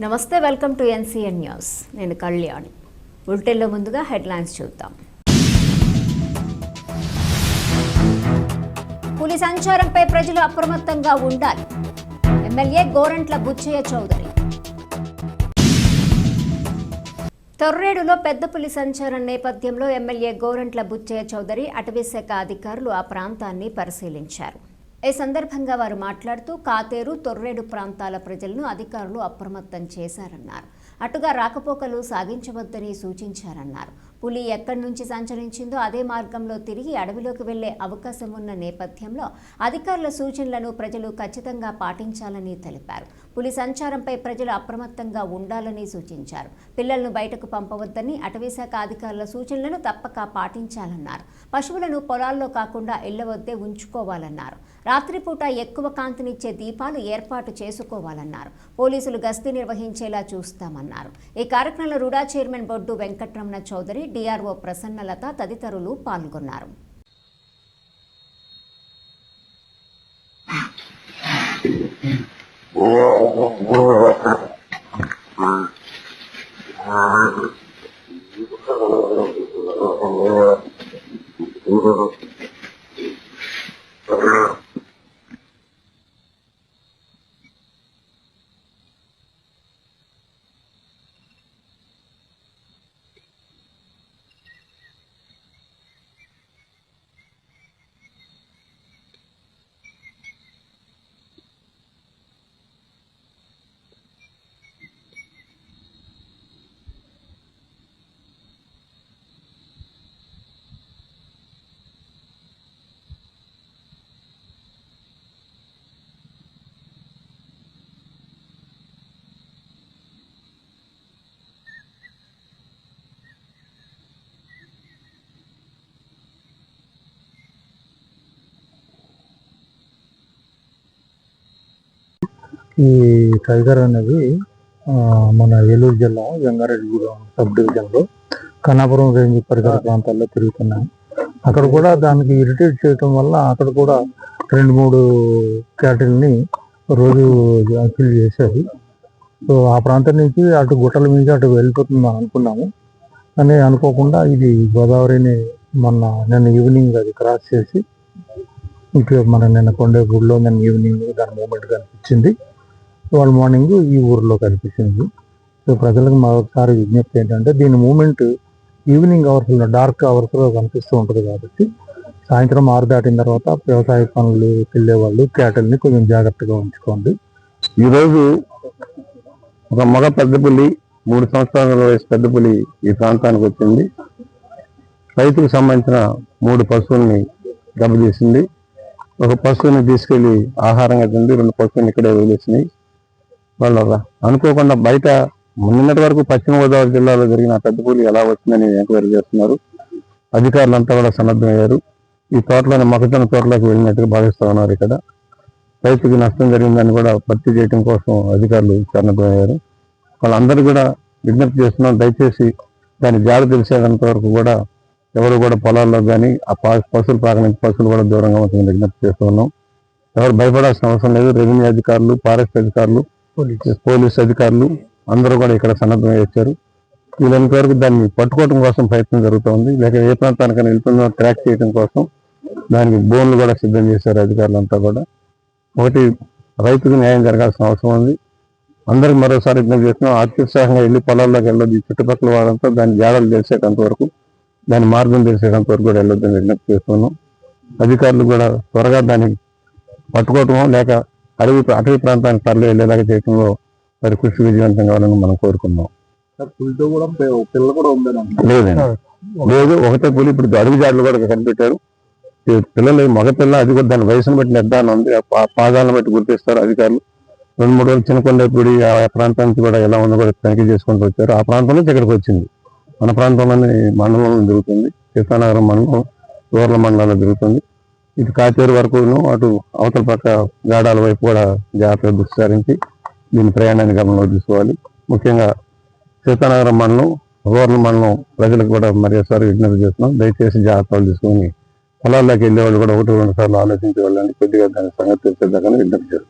నమస్తే welcome to NCN news. నేను కళ్యాణి. బులెటిన్లో ముందుగా హెడ్లైన్స్ చూద్దాం. పులి సంచారంపై ప్రజలు అప్రమత్తంగా ఉండాలి. ఎమ్మెల్యే గోరంట్ల బుచ్చయ్య చౌదరి. తొర్రేడులో పెద్ద పులి సంచారం నేపథ్యంలో ఎమ్మెల్యే గోరంట్ల బుచ్చయ్య చౌదరి అటవీశాఖ అధికారులు ఆ ప్రాంతాన్ని పరిశీలించారు. ఈ సందర్భంగా వారు మాట్లాడుతూ కాతేరు తొర్రేడు ప్రాంతాల ప్రజలను అధికారులు అప్రమత్తం చేశారన్నారు. అటుగా రాకపోకలు సాగించవద్దని సూచించారన్నారు. పులి ఎక్కడి నుంచి సంచరించిందో అదే మార్గంలో తిరిగి అడవిలోకి వెళ్ళే అవకాశం ఉన్న నేపథ్యంలో అధికారుల సూచనలను ప్రజలు ఖచ్చితంగా పాటించాలని తెలిపారు. పులి సంచారంపై ప్రజలు అప్రమత్తంగా ఉండాలని సూచించారు. పిల్లలను బయటకు పంపవద్దని అటవీశాఖ అధికారుల సూచనలను తప్పక పాటించాలన్నారు. పశువులను పొలాల్లో కాకుండా ఇళ్ళవద్దే ఉంచుకోవాలన్నారు. రాత్రిపూట ఎక్కువ కాంతినిచ్చే దీపాలు ఏర్పాటు చేసుకోవాలన్నారు. పోలీసులు గస్తీ నిర్వహించేలా చూస్తామన్నారు. ఈ కార్యక్రమంలో రుడా చైర్మన్ బొడ్డు వెంకట్రమణ చౌదరి డిఆర్ఓ ప్రసన్నలత తదితరులు పాల్గొన్నారు. ఈ టైగర్ అనేది మన ఏలూరు జిల్లా జంగారెడ్డిగూడెం సబ్ డివిజన్లో కన్నాపురం రేంజ్ పరిసర ప్రాంతాల్లో తిరుగుతున్నాయి అక్కడ కూడా దానికి ఇరిటేట్ చేయటం వల్ల అక్కడ కూడా రెండు మూడు cattle ని రోజు కిల్ చేశారు. సో ఆ ప్రాంతం నుంచి అటు గుట్టల నుంచి అటు వెళ్ళిపోతుంది అనుకున్నాము. కానీ అనుకోకుండా ఇది గోదావరిని మొన్న నిన్న ఈవినింగ్ అది క్రాస్ చేసి ఇంకా మన నిన్న కొండ గుడిలో నిన్న ఈవినింగ్ దాని మూమెంట్ కనిపించింది ఇవాళ మార్నింగ్ ఈ ఊర్లో కనిపించింది. సో ప్రజలకు మరొకసారి విజ్ఞప్తి ఏంటంటే దీని మూమెంట్ ఈవినింగ్ అవర్స్లో డార్క్ అవర్స్లో కనిపిస్తూ ఉంటుంది కాబట్టి సాయంత్రం ఆరు దాటిన తర్వాత వ్యవసాయ పనులు వెళ్ళే వాళ్ళు క్యాటల్ని కొంచెం జాగ్రత్తగా ఉంచుకోండి. ఈరోజు ఒక మగ పెద్ద పులి మూడు సంవత్సరాల వయసు పెద్ద పులి ఈ ప్రాంతానికి వచ్చింది. రైతుకు సంబంధించిన మూడు పశువుల్ని దెబ్బతీసింది ఒక పశువుని తీసుకెళ్ళి ఆహారంగా తింది రెండు పశువులు ఇక్కడే వదిలేసినాయి వాళ్ళ అనుకోకుండా బయట నిన్నటి వరకు పశ్చిమ గోదావరి జిల్లాలో జరిగిన పెద్ద పులి ఎలా వచ్చిందని ఎంక్వైరీ చేస్తున్నారు. అధికారులంతా కూడా సన్నద్ధమయ్యారు. ఈ తోటలోని మొక్కజొన్న తోటలోకి వెళ్ళినట్టుగా భావిస్తా ఉన్నారు ఇక్కడ. రైతుకి నష్టం జరిగిందని కూడా భర్తీ చేయడం కోసం అధికారులు సన్నద్ధమయ్యారు. వాళ్ళందరూ కూడా విజ్ఞప్తి చేస్తున్నాం. దయచేసి దాని జాడ తెలిసేంత వరకు కూడా ఎవరు కూడా పొలాల్లో కానీ ఆ పా- పశువులు పాక పశువులు కూడా దూరంగా ఉంటుంది విజ్ఞప్తి చేస్తున్నాం ఎవరు భయపడాల్సిన అవసరం లేదు. రెవెన్యూ అధికారులు ఫారెస్ట్ అధికారులు పోలీస్ అధికారులు అందరూ కూడా ఇక్కడ సన్నద్ధమై వచ్చారు. వీళ్ళంత వరకు దాన్ని పట్టుకోవడం కోసం ప్రయత్నం జరుగుతోంది. లేక ఏ ప్రాంతానికైనా వెళ్తుందో ట్రాక్ చేయడం కోసం దానికి బోన్లు కూడా సిద్ధం చేశారు అధికారులంతా కూడా. ఒకటి రైతుకు న్యాయం జరగాల్సిన అవసరం ఉంది. అందరికి మరోసారి విజ్ఞప్తి చేస్తున్నాం అత్యుత్సాహంగా వెళ్ళి పొలాల్లోకి వెళ్ళొద్దు. చుట్టుపక్కల వాళ్ళంతా దాని జాడలు తెలిసేటంత వరకు దాని మార్గం తెలిసేటంత వరకు కూడా వెళ్ళొద్దని విజ్ఞప్తి చేస్తున్నాం. అధికారులు కూడా త్వరగా దాన్ని పట్టుకోవటమో లేక అడవి అటవీ ప్రాంతానికి తరలి వెళ్ళేలాగా చేయడంలో వారి కృషి విజయవంతం కావాలని మనం కోరుకున్నాం. లేదండి. లేదు ఒకటే పులి ఇప్పుడు అడుగు జాడలు కూడా కనిపెట్టారు. పిల్లలు మగ పిల్ల అది కూడా దాని వయసును బట్టి నిర్ధారణ ఉంది. పాదాలను బట్టి గుర్తిస్తారు అధికారులు. రెండు మూడు రోజులు చిన్నకొండపూడి ఆ ప్రాంతం నుంచి కూడా ఎలా ఉందో కూడా తనిఖీ చేసుకుంటూ వచ్చారు. ఆ ప్రాంతం నుంచి ఇక్కడికి వచ్చింది. మన ప్రాంతంలోని మండలంలో జరుగుతుంది. సీతానగరం మండలం దూర్ల మండలంలో జరుగుతుంది. ఇటు కాచేరు వరకు అటు అవతల పక్క గాడాల వైపు కూడా జాగ్రత్తగా దృష్టి సారించి దీని ప్రయాణాన్ని గమనంలో తీసుకోవాలి. ముఖ్యంగా సీతానగరం మండలం రూరల్ మండలం ప్రజలకు కూడా మరోసారి విజ్ఞప్తి చేస్తున్నాం. దయచేసి జాగ్రత్తలు తీసుకొని పొలాల్లోకి వెళ్ళే వాళ్ళు కూడా ఒకటి రెండు సార్లు ఆలోచించి వెళ్ళండి కొద్దిగా దాని సంగతి తెలిసేదాకా విజ్ఞప్తి చేస్తున్నాం.